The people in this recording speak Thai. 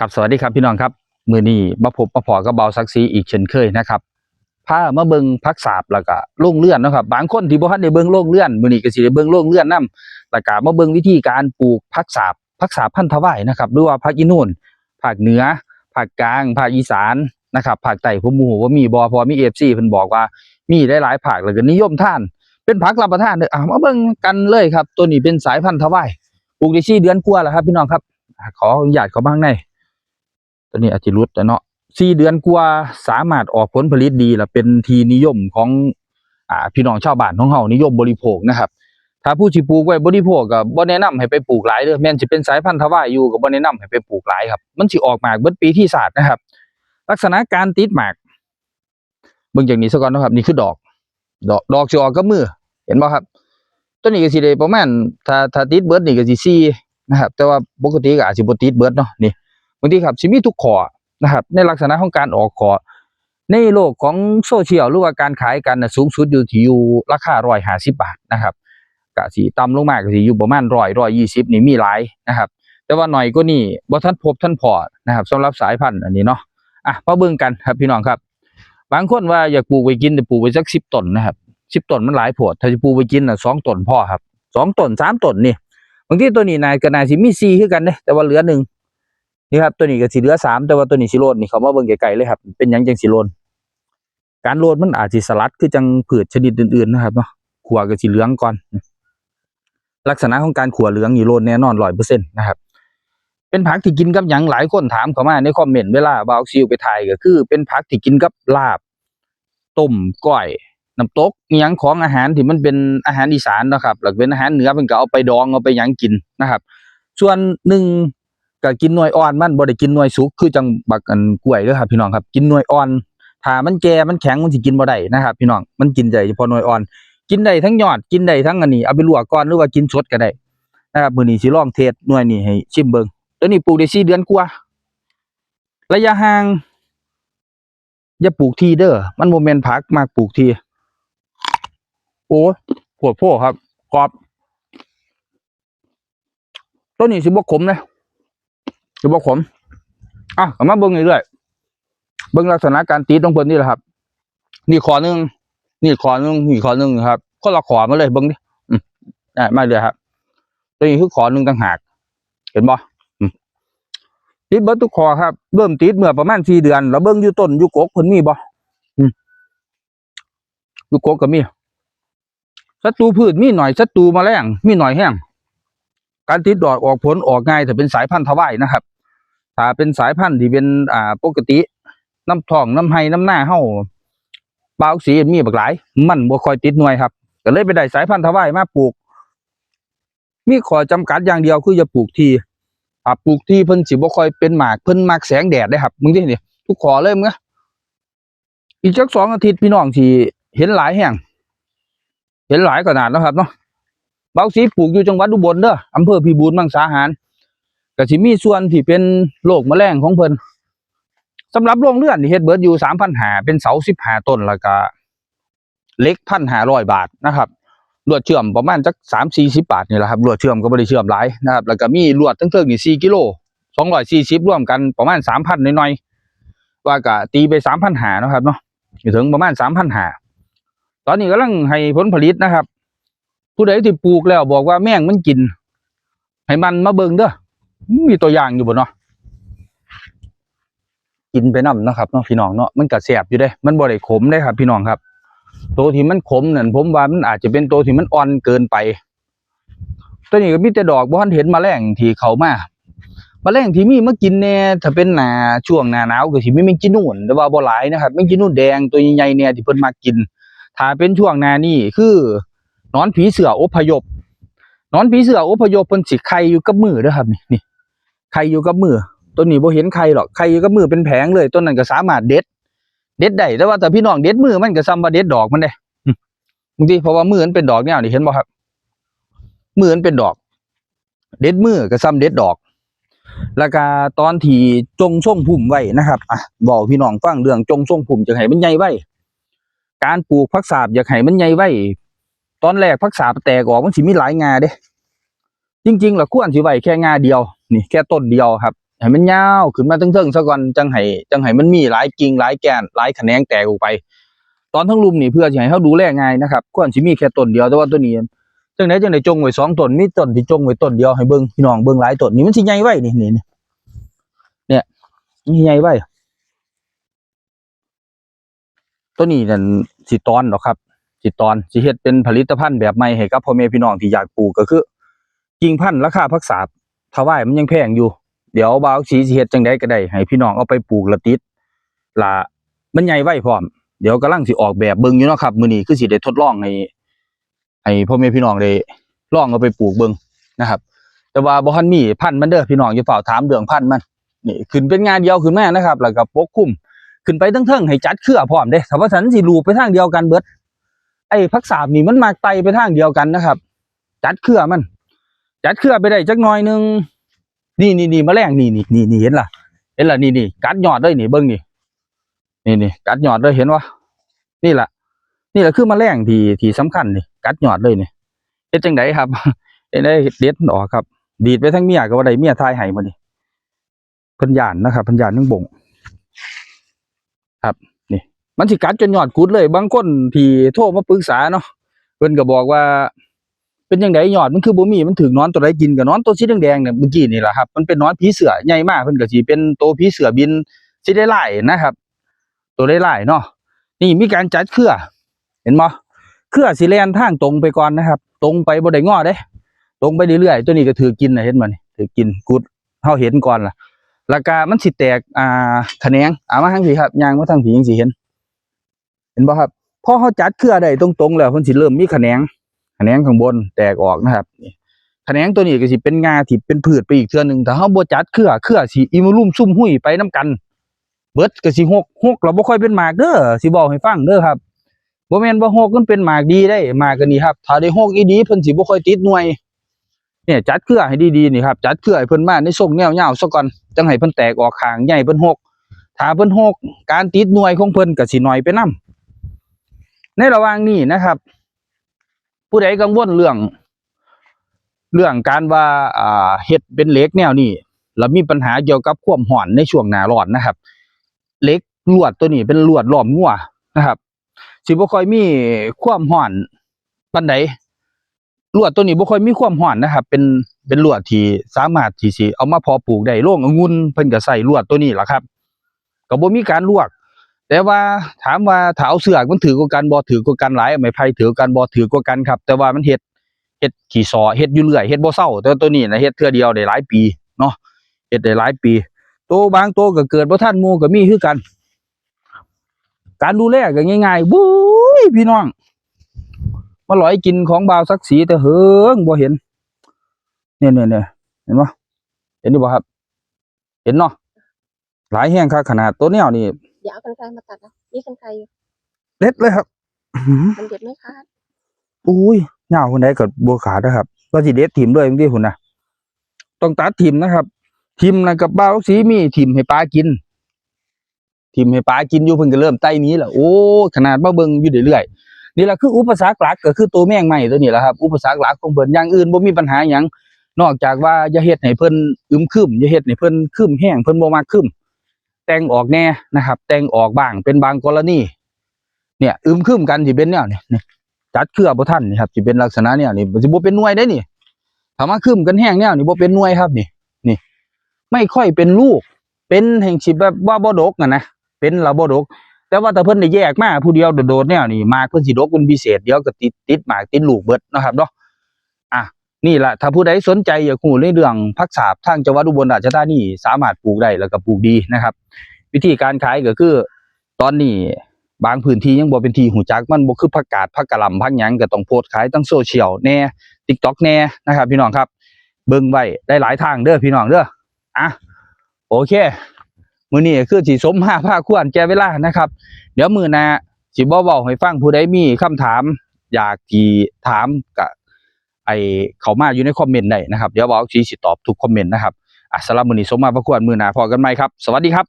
ครับสวัสดีครับพี่น้องครับมือนี้มาพบมาพอกับเบาซักซีอีกเช่นเคยนะครับพามาเบิงพักษาบแล้วก็โล่งเลื่อนนะครับบางคนที่บ่ทันได้เบิงโล่งเลื่อนมือนี้ก็สิได้เบิงโล่งเลื่อนนํแล้วก็มาเบิงวิธีการปลูกพักษาบพักษาบพันธุ์ทวายนะครับหรือว่าภาคอีนูนภาคเหนือภาคกลางภาคอีสานนะครับภาคใต้ผมมูว่ามีบ่เพอมี FC เพิ่นบอกว่ามีหลายๆภาคแล้วก็นิยมท่าน เป็นผักรับประทานเด้อะมาเบิงกันเลยครับ ตัวนี้เป็นสายพันธุ์ทวายปลูกได้4เดือนกว่าแล้วครับพี่น้องครับขออนุญาตขาบ้างใน ตัวนี้อาจจะรุดแต่เนาะสี่เดือนกว่าสามารถออกผลผลิตดีและเป็นทีนิยมของอ่าพี่น้องชาวบ้านของเฮานิยมบริโภคนะครับ ถ้าผู้ที่ปลูกไว้บริโภคก็บ่แนะนำให้ไปปลูกหลายเด้อแม้นสิเป็นสายพันธุ์ทวายอยู่ก็บ่แนะนำให้ไปปลูกหลายครับ มันสิออกหมากเบิดปีที่ศาสตร์นะครับ ลักษณะการติดหมากเบิ่งจากนี้ซะก่อนนะครับ นี่คือดอก ดอกดอกสิออกกับมือ เห็นบ่ครับต้นนี้ก็สิได้ประมาณถ้าถ้าติดเบิดนี่ก็สิสี่นะครับ แต่ว่าปกติก็อาจสิบ่ติดเบิดเนาะนี่ บางทีครับสิมีทุกขอนะครับ ในลักษณะของการออกขอในโลกของโซเชียลหรือว่าการขายกันนะสูงสุดอยู่ที่อยู่ราคาร้อยห้าสิบาทนะครับกะสีต่ำลงมากก็สิอยู่ประมาณร้อยร้อยยี่สิบนี่มีหลายนะครับ แต่ว่าหน่อยก็นี่บ่ท่านพบท่านพอนะครับสำหรับสายพันธุ์อันนี้เนาะอะมาเบิ่งกันครับพี่น้องครับ บางคนว่าอยากปลูกไว้กินแต่ปลูกไว้สักสิบต้นนะครับสิบต้นมันหลายโพดถ้าจะปลูกไว้กินน่ะสองต้นพอครับสองต้นสามต้นนี่บางทีตัวนี้นายก็นายสิมีสี่คือกันเด้แต่ว่าเหลือหนึ่ง นี่ครับตัวนี้ก็สีเหลือสามแต่ว่าตัวนี้สิโลนนี่เขามาเบิ่งไกลๆเลยครับ เป็นยังจังสิโลนการโลนมันอาจสิสลัดคือจังพืชชนิดอื่นๆนะครับเนาะขัวก็สิเหลืองก่อน ลักษณะของการขัวเหลืองนี่โลนแน่นอนร้อยเปอร์เซ็นต์นะครับเป็นผักที่กินกับหยังหลายคนถามเข้ามาในคอมเมนต์เวลาบาวซิลไปถ่ายก็คือ เป็นผักที่กินกับลาบต้มก้อยน้ำตกยังของอาหารที่มันเป็นอาหารอีสานนะครับหลักเป็นอาหารเหนือมันก็เอาไปดองเอาไปยังกินนะครับ ส่วนหนึ่ง ก็กินหน่วยอ่อนมันบ่ได้กินหน่วยสุกคือจังบักอันกล้วยเด้อครับพี่น้องครับ กินหน่วยอ่อนถ้ามันแก่มันแข็งมันสิกินบ่ได้นะครับ พี่น้องมันกินได้เฉพาะหน่วยอ่อน กินได้ทั้งยอดกินได้ทั้งอันนี้เอาไปลวกก่อนหรือว่ากินสดก็ได้นะครับมื้อนี้สิลองเทสหน่วยนี้ให้ชิมเบิ่งตัวนี้ปลูกได้4เดือนกว่าระยะห่างอย่าปลูกทีเด้อมันบ่แม่นผักมากปลูกทีโอ้ปวดโพครับกรอบตัวนี้สิบ่ขมนะ จะบอกผมอะเอามาเบิ้งเรื่อยๆเบิ้งลักษณะการตีตรงเพิ่นนี่แหละครับ นี่ขอหนึ่งนี่ขอหนึ่งนี่ขอหนึ่งครับคนละขอมาเลยเบิ้งดิอืมไมาเลยครับตัวนี้คือขอหนึ่งต่างหาก เห็นบ่อืมติดเบิดทุกขอครับเริ่มติดเมื่อประมาณสี่เดือน แล้วเบิ้งอยู่ต้นอยู่กกเพิ่นมีบ่อืมอยู่กกก็มีศัตรูพืชมีหน่อยศัตรูแมลงมีหน่อยแห้งการติดดอกออกผลออกง่ายถ้าเป็นสายพันธุ์ทวายนะครับ ถ้าเป็นสายพันธุ์ที่เป็นอ่าปกติ น้ำทองน้ำไห้น้ำหน้าเฮาบาวสีมีบักหลาย มันบ่ค่อยติดหน่วยครับก็เลยไปได้สายพันธุ์ทวายมาปลูก มีข้อจำกัดอย่างเดียวคืออย่าปลูกที่ถ้าปลูกที่เพิ่นสิบ่ค่อยเป็นหมากเพิ่นมักแสงแดดได้ครับมึงดินี่ทุกขอเลยมึงอีกจักสองอาทิตย์พี่น้องสิเห็นหลายแห่งเห็นหลายขนาดแล้วครับเนาะเบาสีปลูกอยู่จังหวัดอุบลเด้ออำเภอพิบูลมังสาหาร ก็สิมีส่วนที่เป็นโรคแมลงของเพิ่นสำหรับโรงเรือนที่เฮ็ดเบิร์ดอยู่3,500เป็นเสา15ต้นแล้วก็เล็ก1,500บาทนะครับลวดเชื่อมประมาณจัก3-40บาทนี่แหละครับลวดเชื่อมก็บ่ได้เชื่อมหลายนะครับ แล้วก็มีลวดทั้งเทิงนี่กิโล240รวมกันประมาณ3,000หน่อยๆว่าก็ตีไป3,500นหานะครับเนาะถึงประมาณ3,500ตอนนี้กำลังให้ผลผลิตนะครับ ผู้ใดที่ปลูกแล้วบอกว่าแม่งมันกิน ให้มันมาเบิ่งเด้อ มีตัวอย่างอยู่บ่เนาะกินไปน้ำนะครับเนาะพี่น้องเนาะมันก็แสบอยู่เด้มันบ่ได้ขมเด้ครับ พี่น้องครับ ตัวที่มันขมเนั่นผมว่ามันอาจจะเป็นตัวที่มันอ่อนเกินไปตัวนี้ก็มีแต่ดอกบ่ทันเห็นมาแมลงที่เข้ามาแมลงที่มีมากินแน่ถ้าเป็นหนาช่วงหนาหนาวก็สิมีแมงจีนูนแต่ว่าบ่หลายนะครับแมงจีนูนแดงตัวใหญ่ๆเนี่ยที่เพิ่นมากิน ถ้าเป็นช่วงหน้านี้คือนอนผีเสืออพยพนอนผีเสืออพยพเพิ่นสิไข่อยู่กับมือเด้อครับนี่นี่ ข่อยู่กับมือต้นนี้บ่เห็นไข่หรอกไข่อยู่กับมือเป็นแผงเลยต้นนั้นก็สามารถเด็ด เด็ดได้แต่ว่าแต่พี่น้องเด็ดมือมันก็ซ้ำว่าเด็ดดอกมันเด้อืมบางทีเพราะว่ามือมันเป็นดอกแนวนี่เห็นบ่ครับมือมันเป็นดอก เด็ดมือก็ซ้ำเด็ดดอก แล้วก็ตอนที่จงส่งพุ่มไว้นะครับอะบอกพี่น้องฟังเรื่องจงส่งพุ่มจังให้มันใหญ่ไว้การปลูกผักสาบอยากให้มันใหญ่ไว้ตอนแรกพักษาแตกออกมันสิมีหลายงาเด้จริงๆแล้วควรสิไว้แค่งาเดียว นี่แค่ต้นเดียวครับให้มันยาวขึ้นมาเทิงๆซะก่อนจังให้จังให้มันมีหลายกิ่งหลายแกนหลายแขนงแตกออกไป ตอนทั้งลุมนี่เพื่อสิให้เฮาดูแลง่ายนะครับควรสิมีแค่ต้นเดียวแต่ว่าตัวนี้จังไดจังไดจงไว้สองต้นมีต้นที่จงไว้ต้นเดียวให้เบิ่งพี่น้องเบิ่งหลายต้นนี่มันสิใหญ่ไว้นี่นี่นี่เนี่ยมันสิใหญ่ไว้ตัวนี้นั่นสิตอนดอครับ สิตอนสิเฮ็ดเป็นผลิตภัณฑ์แบบใหม่ให้กับพ่อแม่พี่น้องที่อยากปลูกก็คือกิ่งพันธุ์ราคาพักษา ถาวายมันยังแพงอยู่ เดี๋ยวบาวสีสิเฮ็ดจังไดก็ได้ให้พี่น้องเอาไปปลูกละติดละมันใหญ่ไว้พร้อม เดี๋ยวกำลังสิออกแบบเบิ่งอยู่เนาะครับมื้อนี้คือสิได้ทดลองให้ให้พ่อแม่พี่น้องได้ลองเอาไปปลูกเบิ่งนะครับ แต่ว่าบ่ทันมีพันธุ์มันเด้อพี่น้องอย่าเฝ้าถามเรื่องพันธุ์มันนี่ขึ้นเป็นงานเดียวขึ้นแมานะครับแล้วก็ปกคลุมขึ้นไปทั้งเทิงให้จัดเครือพร้อมเด้ถ้าว่าฉันสิลูปไปทางเดียวกันเบิดไอ้พักษาบนี่มันมากไตไปทางเดียวกันนะครับ จัดเครือมัน จัดเครือไปได้จักหน่อยนึงนี่นี่นี่แมลงนี่นี่นี่นี่เห็นล่ะ เห็นล่ะนี่นี่กัดยอดเลยนี่เบิ่งนี่นี่นี่กัดยอดเลยเห็นวะนี่แหละนี่แหละคือแมลงที่ที่สำคัญนี่กัดยอดเลยนี่เฮ็ดจังไดครับเฮ็ดได้เด็ดมันออกครับ ดีดไปทั้งเมียก็บ่ได้เมียทายให้มานี่พิ่นยานนะครับพิ่นยานทั้งบ่งครับนี่ มันสิกัดจนยอดกุดเลย บางคนที่โทรมาปรึกษาเนาะเพิ่นก็บอกว่า เป็นจังไดยอดมันคือบ่มีมันถึงนอนตัวใดกินก็นอนตัวสีแดงๆเนี่ยเมื่อกี้นี่แหละครับมันเป็นนอนผีเสือใหญ่มากเพิ่นก็สิเป็นตัวผีเสือบินสิได้หลายนะครับ ตัวได้หลายเนาะนี่มีการจัดเครือ เห็นบ่เครือสิแล่นทางตรงไปก่อนนะครับ ตรงไปบ่ได้งอเด้ ตรงไปเรื่อยๆตัวนี้ก็ถือกินนะเห็นบ่นี่ถือกินกุดเฮาเห็นก่อนล่ะแล้วก็มันสิแตกอ่าแขนงเอามาทางผีครับยางมาทางผีจังสิเห็น เห็นบ่ครับพอเฮาจัดเครือได้ตรงๆแล้วเพิ่นสิเริ่มมีแขนง แขนงข้างบนแตกออกนะครับนี่แขนงตัวนี้ก็สิเป็นงาที่เป็นพืชไปอีกเทือหนึงถ้าเฮาบ่จัดเครือเครือสิอิมรุมซุ่มหุ้ยไปนํกัน เบิดก็สิหกหกแล้วบ่ค่อยเป็นหมากเด้อสิบอกให้ฟังเด้อครับบ่แม่นว่าหกมันเป็นหมากดีได้หมากก็นี่ครับ ถ้าได้หกอีดีเพิ่นสิบ่ค่อยติดหน่วยเนี่ยจัดเครือให้ดีๆนี่ครับจัดเครือให้เพิ่นมาในทรงแนวยาวซะก่อนจังให้เพิ่นแตกออกข้างใหญ่เพิ่นหกถ้าเพิ่นหกการติดหน่วยของเพิ่นก็สิน้อยไปนํในระหว่างนี้นะครับ ผู้ใดกังวลเรื่อง เรื่องการว่าอ่าเฮ็ดเป็นเหล็กแนวนี้แล้วมีปัญหาเกี่ยวกับความร้อนในช่วงหน้าร้อนนะครับเหล็กลวดตัวนี้เป็นลวดล้อมงัวนะครับสิบ่ค่อยมีความร้อนปานใดลวดตัวนี้บ่ค่อยมีความร้อนนะครับ เป็นเป็นลวดที่สามารถที่สิเอามาพอปลูกได้โรงองุ่นเพิ่นก็ใส่ลวดตัวนี้ล่ะครับก็บ่มีการลวก แต่ว่าถามว่าถ้าเอาเสือกมันถือกว่ากันบ่ถือกว่ากันหลายไม้ไผ่ถือกันบ่ถือกว่ากันครับ แต่ว่ามันเฮ็ดเฮ็ดขี้ซอเฮ็ดอยู่เรื่อยเฮ็ดบ่เซาแต่ตัวนี้นะเฮ็ดเทื่อเดียวได้หลายปีเนาะเฮ็ดได้หลายปีตัวบางตัวก็เกิดบ่ทันมูก็มีคือกัน การดูแลก็ง่ายๆบุ้ยพี่น้องมาลอยกินของบาวสักสีแต่เหิงบ่เห็นเนี่ยๆๆเห็นบ่เห็นอยู่บ่ครับ เห็นเนาะหลายแห้งคักขนาดตัวแนวนี่ อย่าเอากันไกลมาตัดนะนี่กันไกลอยู่เล็ดเลยครับมันเด็ดไม่ขาดอุ้ยเหงาคนใดกับบัวขาดนะครับก็สิเด็ดทีมด้วยบางทีคุณนะต้องตัดทีมนะครับทีมนะกับบ้าวสีมีทีมให้ปลากินทีมให้ปลากินอยู่เพิ่งก็เริ่มไต่หนี้แหละโอ้ขนาดมาเบิ่งอยู่เรื่อยๆนี่แหละคืออุปสรรคหลักก็คือตัวแมงใหม่ตัวนี้แหละครับอุปสรรคหลักของเพิ่นอย่างอื่นบ่มีปัญหาหยังนอกจากว่าอย่าเฮ็ดให้เพิ่นอึมครึมอย่าเฮ็ดให้เพิ่นครึมแห้งเพิ่นบ่มักครึม แต่งออกแน่นะครับ แต่งออกบ้างเป็นบางกรณีเนี่ยอึมครึมกันสิเป็นแนวนี้นี่จัดเครือบ่ทันนี่ครับสิเป็นลักษณะเนี่ยนี่สิบ่เป็นหน่วยได้นี่ถ้ามาคืมกันแห้งแนวนี่บ่เป็นหน่วยครับนี่นี่ไม่ค่อยเป็นลูก เป็นแห่งสิแบบว่าบ่ดกอะนะเป็นล้วบ่ดก แต่ว่าถ้าเพิ่นได้แยกมาผู้เดียวโดดๆแนวนี่มากเพิ่นสิดกเป็นพิเศษเดียวก็ติดติดหมากติดลูกเบิดนะครับเนาะ นี่แหละถ้าผู้ใดสนใจอยากรู้ในเรื่องผักสาบทางจังหวัดอุบลราชธานีสามารถปลูกได้แล้วก็ปลูกดีนะครับ วิธีการขายก็คือ ตอนนี้บางพื้นที่ยังบ่เป็นที่หูจักมันบ่คือผักกาดผักกะหล่ำผักหยังก็ต้องโพสต์ขายทั้งโซเชียลแน่ TikTok แน่นะครับ พี่น้องครับเบิ่งไว้ได้หลายทางเด้อพี่น้องเด้ออะโอเคมื้อนี้คือสิสมหาภาคควรแก่เวลานะครับ เดี๋ยวมื้อหน้าสิบ่เว้าให้ฟังผู้ใดมีคำถาม อยากที่ถามก็ ไอเขามาอยู่ในคอมเมนต์ได้นะครับ เดี๋ยวบ่าวสิสิตอบทุกคอมเมนต์นะครับอะสำหรับมือนี้สมมาภาคควรมื้อหนาพอกันไหมครับ สวัสดีครับ